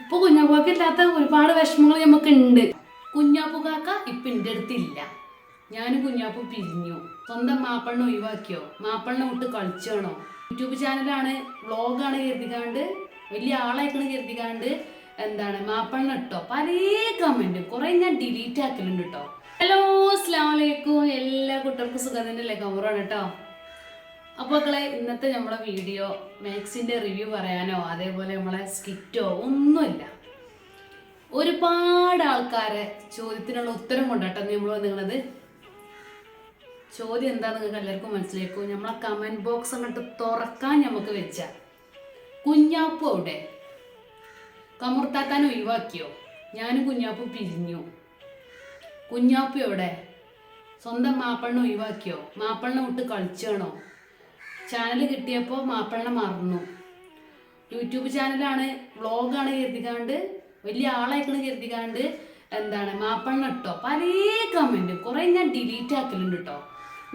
ഇപ്പൊ കുഞ്ഞാപ്പുകാക്ക ഇല്ലാത്ത ഒരുപാട് വിഷമങ്ങൾ നമുക്ക് ഉണ്ട് കുഞ്ഞാപ്പുകാക്ക ഇപ്പൊ എന്റെ അടുത്തില്ല. ഞാൻ കുഞ്ഞാപ്പു പിരിഞ്ഞു. സ്വന്തം മാപ്പണ്ണ ഒഴിവാക്കിയോ? മാപ്പണ്ണ വിട്ട് കളിച്ചാണോ? യൂട്യൂബ് ചാനലാണ് വ്ളോഗാണ് കരുതിക്കാണ്ട് വലിയ ആളായിക്കണ് കരുതിക്കാണ്ട് എന്താണ് മാപ്പണ്ണ ഇട്ടോ? പല കമന്റും കുറെ ഞാൻ ഡിലീറ്റ് ആക്കലുണ്ട് കേട്ടോ ഹലോ അസ്ലാം വലൈക്കും എല്ലാ കുട്ടികൾക്കും സുഖം തന്നെയല്ലേ? കവറാണ് കേട്ടോ അപ്പോൾ മക്കളെ ഇന്നത്തെ നമ്മളെ വീഡിയോ മാക്സിന്റെ റിവ്യൂ പറയാനോ അതേപോലെ നമ്മളെ സ്കിറ്റോ ഒന്നുമില്ല. ഒരുപാട് ആൾക്കാരെ ചോദ്യത്തിനുള്ള ഉത്തരം കൊണ്ടാട്ടോ നമ്മൾ നിങ്ങളത് ചോദ്യം എന്താ നിങ്ങൾക്ക് എല്ലാവർക്കും മനസ്സിലാക്കും നമ്മളെ കമന്റ് ബോക്സ് അങ്ങോട്ട് തുറക്കാൻ നമുക്ക് വെച്ച കുഞ്ഞാപ്പു അവിടെ. കമുർത്താത്താൻ ഒഴിവാക്കിയോ? ഞാനും കുഞ്ഞാപ്പു പിരിഞ്ഞു. കുഞ്ഞാപ്പു എവിടെ? സ്വന്തം മാപ്പിളിനെ ഒഴിവാക്കിയോ? മാപ്പിളിനെ വിട്ട് കളിച്ചാണോ? ചാനൽ കിട്ടിയപ്പോൾ മാപ്പിളനെ മറന്നു. യൂട്യൂബ് ചാനലാണ് വ്ളോഗാണ് കരുതിക്കാണ്ട് വലിയ ആളായിക്കണ് കരുതിക്കാണ്ട് എന്താണ് മാപ്പണ്ണ ഇട്ടോ. പല കമന്റ് കുറേ ഞാൻ ഡിലീറ്റ് ആക്കലുണ്ട് കേട്ടോ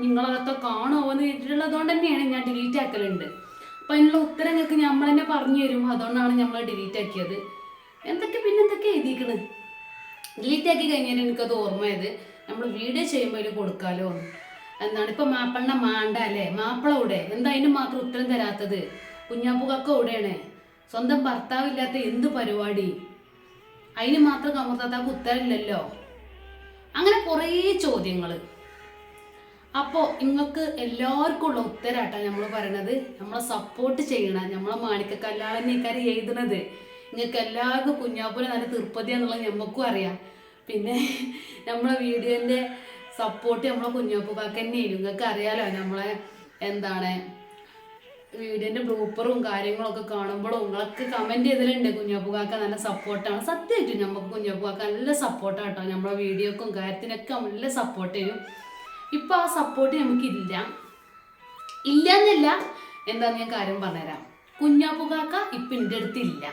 നിങ്ങളതൊക്കെ കാണുമോ എന്ന് കേട്ടിട്ടുള്ളതുകൊണ്ട് തന്നെയാണ് ഞാൻ ഡിലീറ്റ് ആക്കലുണ്ട്. അപ്പം അതിനുള്ള ഉത്തരങ്ങൾക്ക് നമ്മൾ തന്നെ പറഞ്ഞു തരും. അതുകൊണ്ടാണ് നമ്മൾ ഡിലീറ്റ് ആക്കിയത്. എന്തൊക്കെ പിന്നെ എന്തൊക്കെ എഴുതിയിക്കണ് ഡിലീറ്റ് ആക്കി കഴിഞ്ഞാൽ എനിക്കത് ഓർമ്മയത് നമ്മൾ വീഡിയോ ചെയ്യുമ്പോൾ അതിൽ കൊടുക്കാലോ എന്ന്. എന്താണ് ഇപ്പൊ മാപ്പിളിനെ മാണ്ട അല്ലേ? മാപ്പിള ഇവിടെ എന്താ അതിന് മാത്രം ഉത്തരം തരാത്തത്? കുഞ്ഞാപ്പുകക്ക ഇവിടെയാണ് സ്വന്തം ഭർത്താവില്ലാത്ത എന്ത് പരിപാടി? അതിന് മാത്രം കമർത്താത്താക്ക് ഉത്തരമില്ലല്ലോ. അങ്ങനെ കുറേ ചോദ്യങ്ങൾ അപ്പോൾ നിങ്ങൾക്ക് എല്ലാവർക്കും ഉള്ള ഉത്തരാട്ടാ നമ്മൾ പറയണത്. നമ്മളെ സപ്പോർട്ട് ചെയ്യണം നമ്മളെ മാണിക്ക കല്യാണനേക്കാർ എഴുതണത്. നിങ്ങൾക്ക് എല്ലാവർക്കും കുഞ്ഞാപ്പൂനെ നല്ല തീർപ്പതിയാന്നുള്ളത് ഞമ്മക്കും അറിയാം. പിന്നെ നമ്മളെ വീഡിയോന്റെ സപ്പോർട്ട് നമ്മളെ കുഞ്ഞാപ്പൂക്കാക്ക് തന്നെയാണ് നിങ്ങൾക്ക് അറിയാലോ നമ്മളെ എന്താണ് വീഡിയോന്റെ ബ്ലൂപ്പറും കാര്യങ്ങളൊക്കെ കാണുമ്പോഴും നിങ്ങളൊക്കെ കമന്റ് ചെയ്തിട്ടുണ്ട് കുഞ്ഞപ്പുകാക്ക നല്ല സപ്പോർട്ടാണ് സത്യമായിട്ടും നമുക്ക് കുഞ്ഞപ്പുകാക്ക നല്ല സപ്പോർട്ടാണ് കേട്ടോ. നമ്മളെ വീഡിയോക്കും കാര്യത്തിനൊക്കെ നല്ല സപ്പോർട്ട് ചെയ്യും ഇപ്പൊ ആ സപ്പോർട്ട് നമുക്കില്ല. ഇല്ല എന്നല്ല എന്താന്ന് ഞാൻ കാര്യം പറഞ്ഞുതരാം. കുഞ്ഞാപ്പുകാക്ക ഇപ്പം എന്റെ അടുത്തില്ല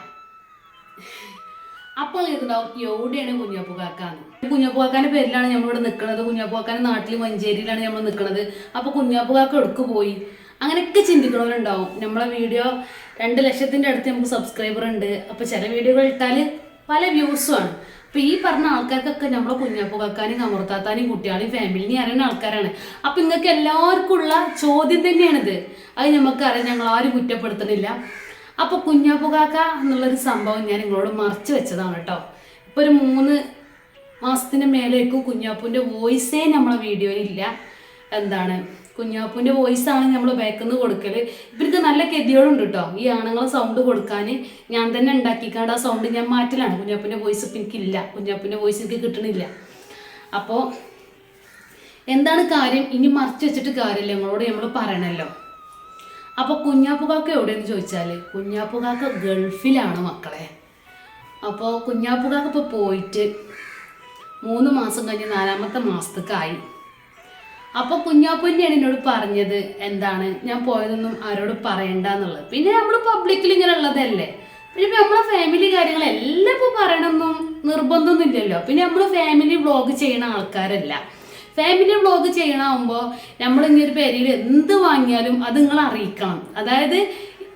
അപ്പോൾ ഇതുണ്ടാവും എവിടെയാണ് കുഞ്ഞാപ്പുകാക്കാന്ന് കുഞ്ഞാപ്പുകാക്കാന്റെ പേരിലാണ് നമ്മളിവിടെ നിൽക്കുന്നത് കുഞ്ഞാപ്പുകാക്കാന്റെ നാട്ടിൽ മഞ്ചേരിയിലാണ് നമ്മൾ നിൽക്കുന്നത് അപ്പോൾ കുഞ്ഞാപ്പുകാക്ക എടുക്കു പോയി? അങ്ങനെയൊക്കെ ചിന്തിക്കണവരുണ്ടാവും. നമ്മളെ വീഡിയോ രണ്ട് ലക്ഷത്തിന്റെ അടുത്ത് നമുക്ക് സബ്സ്ക്രൈബർ ഉണ്ട്. അപ്പോൾ ചില വീഡിയോകൾ ഇട്ടാൽ പല വ്യൂസും ആണ്. അപ്പോൾ ഈ പറഞ്ഞ ആൾക്കാർക്കൊക്കെ നമ്മളെ കുഞ്ഞാപ്പുകാക്കാനും കമർത്താത്താനും കുട്ടികളെയും ഫാമിലിനെയും അറിയുന്ന ആൾക്കാരാണ്. അപ്പോൾ നിങ്ങൾക്ക് എല്ലാവർക്കും ഉള്ള ചോദ്യം തന്നെയാണിത്. അത് നമുക്കറിയാം ഞങ്ങൾ ആരും കുറ്റപ്പെടുത്തുന്നില്ല അപ്പൊ കുഞ്ഞാപ്പുകാക്ക എന്നുള്ളൊരു സംഭവം ഞാൻ നിങ്ങളോട് മറച്ചു വെച്ചതാണ് കേട്ടോ. ഇപ്പൊ ഒരു മൂന്ന് മാസത്തിന് മേലേക്ക് കുഞ്ഞാപ്പുവിന്റെ വോയിസേ നമ്മളെ വീഡിയോയിൽ ഇല്ല. എന്താണ്? കുഞ്ഞാപ്പുവിന്റെ വോയിസ് ആണ് നമ്മൾ ബാക്കിന്ന് കൊടുക്കൽ. ഇവർക്ക് നല്ല ഗതിയോടുണ്ട് കേട്ടോ. ഈ ആണുങ്ങളെ സൗണ്ട് കൊടുക്കാൻ ഞാൻ തന്നെ ഉണ്ടാക്കിക്കാണ്ട് ആ സൗണ്ട് ഞാൻ മാറ്റലാണ്. കുഞ്ഞാപ്പുവിന്റെ വോയിസ് ഇപ്പം എനിക്കില്ല. കുഞ്ഞാപ്പുവിന്റെ വോയിസ് എനിക്ക് കിട്ടണില്ല. അപ്പോൾ എന്താണ് കാര്യം? ഇനി മറച്ചു വെച്ചിട്ട് കാര്യമില്ല. നമ്മളോട് നമ്മൾ പറയണല്ലോ. അപ്പൊ കുഞ്ഞാപ്പുകാക്ക എവിടെയെന്ന് ചോദിച്ചാൽ കുഞ്ഞാപ്പുകാക്ക ഗൾഫിലാണ് മക്കളെ. അപ്പോൾ കുഞ്ഞാപ്പുകാക്ക ഇപ്പോൾ പോയിട്ട് മൂന്ന് മാസം കഴിഞ്ഞ് നാലാമത്തെ മാസത്തേക്കായി. അപ്പോൾ കുഞ്ഞാപ്പൂന്റെയാണ് എന്നോട് പറഞ്ഞത് എന്താണ് ഞാൻ പോയതൊന്നും ആരോട് പറയണ്ട എന്നുള്ളത് പിന്നെ നമ്മൾ പബ്ലിക്കിൽ ഇങ്ങനെ ഉള്ളതല്ലേ. പിന്നെ ഇപ്പൊ നമ്മളെ ഫാമിലി കാര്യങ്ങൾ എല്ലാം ഇപ്പോൾ പറയണമെന്നും നിർബന്ധമൊന്നും ഇല്ലല്ലോ പിന്നെ നമ്മൾ ഫാമിലി വ്ളോഗ് ചെയ്യണ ആൾക്കാരല്ല. ഫാമിലി വ്ളോഗ് ചെയ്യണമാകുമ്പോൾ നമ്മൾ ഇനി ഒരു പേരിൽ എന്ത് വാങ്ങിയാലും അത് നിങ്ങൾ അറിയിക്കണം. അതായത്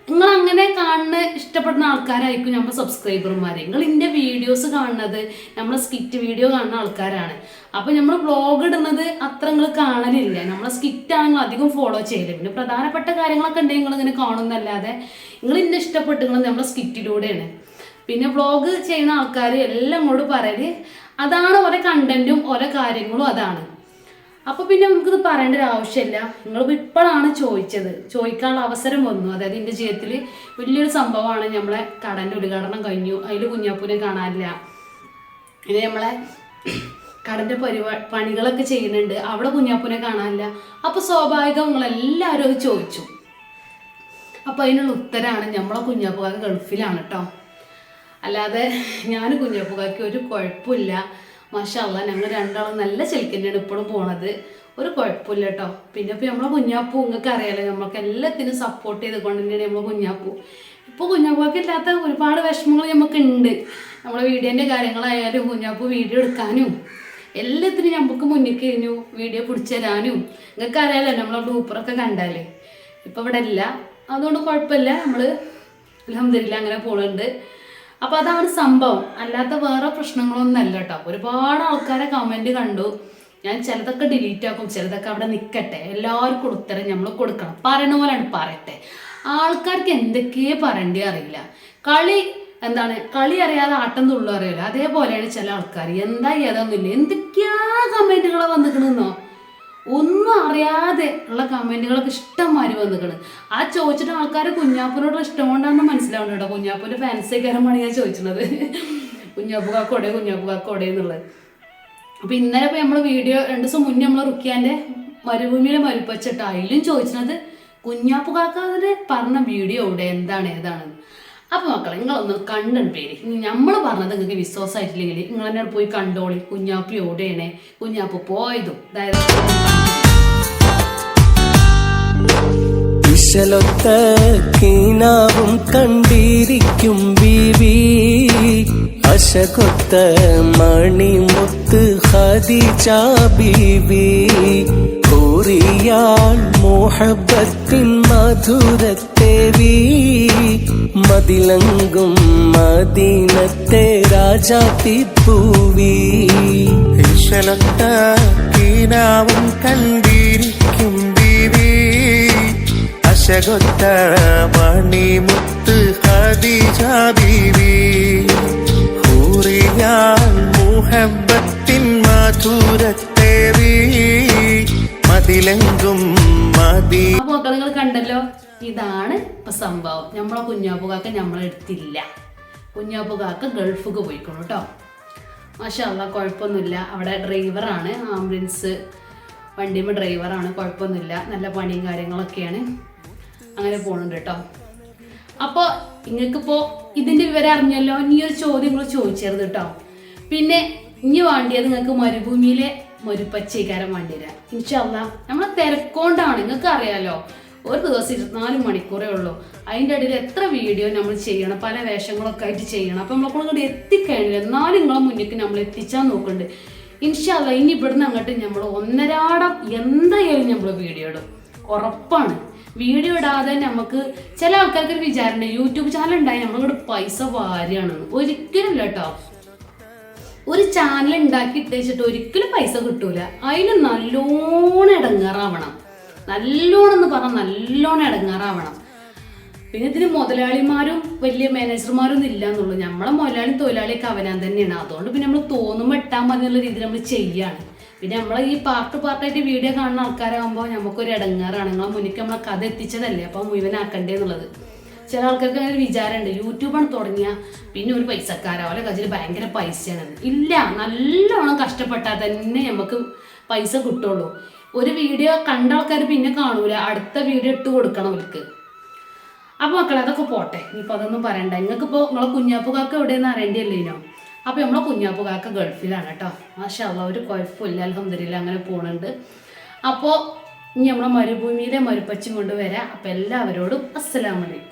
നിങ്ങൾ അങ്ങനെ കാണുന്ന ഇഷ്ടപ്പെടുന്ന ആൾക്കാരായിരിക്കും നമ്മുടെ സബ്സ്ക്രൈബർമാർ നിങ്ങൾ ഇന്റെ വീഡിയോസ് കാണുന്നത് നമ്മളെ സ്കിറ്റ് വീഡിയോ കാണുന്ന ആൾക്കാരാണ്. അപ്പോൾ നമ്മൾ വ്ളോഗ് ഇടുന്നത് അത്ര നിങ്ങൾ കാണലില്ല. നമ്മളെ സ്കിറ്റാണ് നിങ്ങൾ അധികം ഫോളോ ചെയ്യൽ. പിന്നെ പ്രധാനപ്പെട്ട കാര്യങ്ങളൊക്കെ ഉണ്ടെങ്കിൽ നിങ്ങൾ ഇങ്ങനെ കാണുന്നല്ലാതെ നിങ്ങൾ ഇന്നെ ഇഷ്ടപ്പെട്ട് നിങ്ങൾ നമ്മളെ സ്കിറ്റിലൂടെയാണ് പിന്നെ വ്ളോഗ് ചെയ്യുന്ന ആൾക്കാർ എല്ലാം കൂടെ പറയൽ അതാണ് ഓരോ കണ്ടന്റും ഓരോ കാര്യങ്ങളും അതാണ്. അപ്പൊ പിന്നെ നമുക്കിത് പറയേണ്ട ഒരു ആവശ്യമില്ല. നിങ്ങൾ ഇപ്പോഴാണ് ചോദിച്ചത്. ചോദിക്കാനുള്ള അവസരം വന്നു. അതായത് എന്റെ ജീവിതത്തിൽ വലിയൊരു സംഭവമാണ് നമ്മളെ കടന്റെ ഉദ്ഘാടനം കഴിഞ്ഞു. അതിൽ കുഞ്ഞാപ്പൂനെ കാണാനില്ല. ഇനി നമ്മളെ കടന്റെ പരിപാ പണികളൊക്കെ ചെയ്യുന്നുണ്ട്. അവിടെ കുഞ്ഞാപ്പൂനെ കാണാനില്ല. അപ്പൊ സ്വാഭാവികം നിങ്ങളെല്ലാവരും അത് ചോദിച്ചു. അപ്പൊ അതിനുള്ള ഉത്തരമാണ് നമ്മളെ കുഞ്ഞാപ്പുകാർ ഗൾഫിലാണ് കേട്ടോ അല്ലാതെ ഞാൻ കുഞ്ഞാപ്പുകാർക്ക് ഒരു കുഴപ്പമില്ല. മാഷല്ല ഞങ്ങൾ രണ്ടാളും നല്ല ചെലിക്കന്നെയാണ് ഇപ്പോഴും പോണത്. ഒരു കുഴപ്പമില്ല കേട്ടോ പിന്നെ ഇപ്പൊ നമ്മളെ കുഞ്ഞാപ്പൂ നിങ്ങൾക്ക് അറിയാലോ നമ്മൾക്ക് എല്ലാത്തിനും സപ്പോർട്ട് ചെയ്തുകൊണ്ട് തന്നെയാണ് നമ്മളെ കുഞ്ഞാപ്പൂ. ഇപ്പോൾ കുഞ്ഞാപ്പൂക്ക് ഇല്ലാത്ത ഒരുപാട് വിഷമങ്ങൾ നമുക്ക് ഉണ്ട് നമ്മളെ വീഡിയോന്റെ കാര്യങ്ങളായാലും കുഞ്ഞാപ്പൂ വീഡിയോ എടുക്കാനും എല്ലാത്തിനും നമുക്ക് മുന്നിൽ കഴിഞ്ഞു വീഡിയോ പിടിച്ചു തരാനും. നിങ്ങൾക്ക് അറിയാലോ നമ്മളെ ഡൂപ്പറൊക്കെ കണ്ടാലേ. ഇപ്പം ഇവിടെ ഇല്ല അതുകൊണ്ട് കുഴപ്പമില്ല. നമ്മൾ അലഹമില്ല അങ്ങനെ പോകുന്നുണ്ട് അപ്പൊ അതാണ് സംഭവം. അല്ലാത്ത വേറെ പ്രശ്നങ്ങളൊന്നും അല്ല കേട്ടോ. ഒരുപാട് ആൾക്കാരെ കമന്റ് കണ്ടു. ഞാൻ ചിലതൊക്കെ ഡിലീറ്റ് ആക്കും ചിലതൊക്കെ അവിടെ നിൽക്കട്ടെ എല്ലാവർക്കും ഉത്തരം നമ്മൾ കൊടുക്കണം. പറയണ പോലെയാണ് പറയട്ടെ. ആൾക്കാർക്ക് എന്തൊക്കെയേ പറയണ്ടേ അറിയില്ല. കളി എന്താണ്? കളി അറിയാതെ ആട്ടം തുള്ളു അറിയില്ല. അതേപോലെയാണ് ചില ആൾക്കാർ എന്താ ഏതാന്നില്ല എന്തൊക്കെയാ കമന്റുകളാ വന്നിക്കണെന്നോ ഒന്നും അറിയാതെ ഉള്ള കമന്റുകളൊക്കെ ഇഷ്ടംമാതിരി വന്നിക്കണ്. ആ ചോദിച്ചിട്ട് ആൾക്കാർ കുഞ്ഞാപ്പൂനോട് ഇഷ്ടം കൊണ്ടാണെന്ന് മനസ്സിലാവുന്നുണ്ട് കേട്ടോ. കുഞ്ഞാപ്പൂന്റെ ഫാൻസി കാരമാണ് ഞാൻ ചോദിച്ചത്. കുഞ്ഞാപ്പു കാക്കോടെ കുഞ്ഞാപ്പു കാക്കോടെ എന്നുള്ളത്. അപ്പം ഇന്നലെ ഇപ്പോൾ നമ്മൾ വീഡിയോ രണ്ട് ദിവസം മുന്നേ നമ്മൾ റുക്കിയാന്റെ മരുഭൂമിയിലെ മരുപ്പച്ചിട്ട്. അതിലും ചോദിച്ചത് കുഞ്ഞാപ്പു കാക്കാതിന് പറഞ്ഞ വീഡിയോ ഇവിടെ എന്താണ്? ഏതാണ്? അപ്പൊ മക്കളെ നിങ്ങൾ നിങ്ങളൊന്ന് കണ്ടൻ പേര്. നമ്മൾ പറഞ്ഞത് നിങ്ങൾക്ക് വിശ്വാസമായിട്ടില്ലെങ്കിൽ നിങ്ങൾ തന്നെ പോയി കണ്ടോളി. കുഞ്ഞാപ്പ് ഓടേണേ കുഞ്ഞാപ്പ് പോയതും. അതായത് വിശലൊത്ത കീനാവും കണ്ടിരിക്കും ബീവി. അശകൊത്ത മണിമുത്ത് ഹദിജ ബീവി. കൂറിയാൾ മോഹബത്തിൻ മധുരത്തേവി മതിലങ്കും മദീനത്തെ രാജാത്തിപ്പൂവി വിശലൊത്ത കീനാവും കണ്ടിരിക്കും ബീവി അശകൊത്ത മണിമുത്ത് ഖദീജ ബീവി. ഹൂറിയാൽ മുഹബത്തിൻ മധുരത്തേവി മതിലെങ്കും മതി. മക്കൾ നിങ്ങൾ കണ്ടല്ലോ? ഇതാണ് ഇപ്പൊ സംഭവം. നമ്മളെ കുഞ്ഞാപ്പു കാക്ക നമ്മളെടുത്തില്ല കുഞ്ഞാപ്പു കാക്ക ഗൾഫിക്ക് പോയിക്കോളൂ കേട്ടോ. മാഷല്ല കുഴപ്പമൊന്നുമില്ല. അവിടെ ഡ്രൈവറാണ് ആംബുലൻസ് വണ്ടിയുമ്പോ ഡ്രൈവറാണ് കുഴപ്പമൊന്നുമില്ല. നല്ല പണിയും കാര്യങ്ങളൊക്കെയാണ്. അങ്ങനെ പോകുന്നുണ്ട് കേട്ടോ. അപ്പോൾ നിങ്ങൾക്കിപ്പോൾ ഇതിന്റെ വിവരം അറിഞ്ഞല്ലോ? ഇനി ഒരു ചോദ്യം നിങ്ങൾ ചോദിച്ചത് കേട്ടോ. പിന്നെ ഇനി വേണ്ടിയത് നിങ്ങൾക്ക് മരുഭൂമിയിലെ മരുപ്പച്ചേക്കാരം വേണ്ടി വരാം ഇൻഷല്ല നമ്മളെ തിരക്കൊണ്ടാണ് നിങ്ങൾക്ക് അറിയാലോ. ഒരു ദിവസം ഇരുപത്തിനാല് മണിക്കൂറേ ഉള്ളൂ. അതിന്റെ ഇടയിൽ എത്ര വീഡിയോ നമ്മൾ ചെയ്യണം പല വേഷങ്ങളൊക്കെ ആയിട്ട് ചെയ്യണം. അപ്പം നമ്മളെ കൊണ്ട് എത്തിക്കഴിഞ്ഞില്ല. എന്നാലും നിങ്ങളെ മുന്നിലേക്ക് നമ്മൾ എത്തിച്ചാൽ നോക്കുന്നുണ്ട് ഇൻഷല്ല ഇനി ഇവിടുന്ന് അങ്ങോട്ട് നമ്മൾ ഒന്നരാടം എന്തായാലും നമ്മൾ വീഡിയോ ഇടും. ഉറപ്പാണ്. വീഡിയോ ഇടാതെ നമുക്ക് ചില ആൾക്കാർക്ക് ഒരു വിചാരമുണ്ട് യൂട്യൂബ് ചാനൽ ഉണ്ടായി നമ്മളിവിടെ പൈസ വാരിയാണ്. ഒരിക്കലും കേട്ടോ ഒരു ചാനൽ ഉണ്ടാക്കി ഇട്ടേച്ചിട്ട് ഒരിക്കലും പൈസ കിട്ടൂല. അതിന് നല്ലോണം ഇടങ്ങാറാവണം നല്ലോണം എന്ന് പറഞ്ഞാൽ നല്ലോണം ഇടങ്ങാറാവണം പിന്നെ ഇതിന് മുതലാളിമാരും വലിയ മാനേജർമാരും ഒന്നും ഇല്ല എന്നുള്ളൂ നമ്മളെ മുതലാളി തൊഴിലാളിയൊക്കെ അവനാൻ തന്നെയാണ്. അതുകൊണ്ട് പിന്നെ നമ്മൾ തോന്നുമ്പോൾ ഇട്ടാൽ മതി എന്നുള്ള രീതിയിൽ നമ്മൾ ചെയ്യാണ്. പിന്നെ നമ്മളെ ഈ പാർട്ട് പാർട്ടായിട്ട് വീഡിയോ കാണുന്ന ആൾക്കാരാകുമ്പോൾ നമുക്കൊരു ഇടങ്ങാറാണ് നിങ്ങളെ മുന്നിൽ നമ്മളെ കഥ എത്തിച്ചതല്ലേ? അപ്പം മുഴുവനാക്കണ്ടേ എന്നുള്ളത്. ചില ആൾക്കാർക്ക് അങ്ങനെ ഒരു വിചാരമുണ്ട്. യൂട്യൂബാണ് തുടങ്ങിയ. പിന്നെ ഒരു പൈസക്കാരോ അവരെ കയ്യിൽ ഭയങ്കര പൈസയാണ്. ഇല്ല നല്ലോണം കഷ്ടപ്പെട്ടാൽ തന്നെ നമുക്ക് പൈസ കിട്ടുള്ളൂ. ഒരു വീഡിയോ കണ്ട ആൾക്കാർ പിന്നെ കാണൂല. അടുത്ത വീഡിയോ ഇട്ട് കൊടുക്കണം അവർക്ക്. അപ്പൊ മക്കളെ അതൊക്കെ പോട്ടെ. ഇനിയിപ്പോൾ അതൊന്നും പറയണ്ട. നിങ്ങൾക്ക് നിങ്ങളെ നമ്മളെ കുഞ്ഞാപ്പു കാക്ക എവിടെയെന്ന് അറിയേണ്ടിയല്ലേനോ അപ്പോൾ നമ്മളെ കുഞ്ഞാപ്പു കാക്ക ഗൾഫിലാണ് കേട്ടോ. മാഷാ ഒരു കുഴപ്പമില്ല. അലഹമ്മദില്ല അങ്ങനെ പോണുണ്ട്. അപ്പോൾ ഇനി നമ്മളെ മരുഭൂമിയിലെ മരുപ്പച്ചും കൊണ്ട് വരാം. അപ്പോൾ എല്ലാവരോടും അസ്സലാമലൈക്കും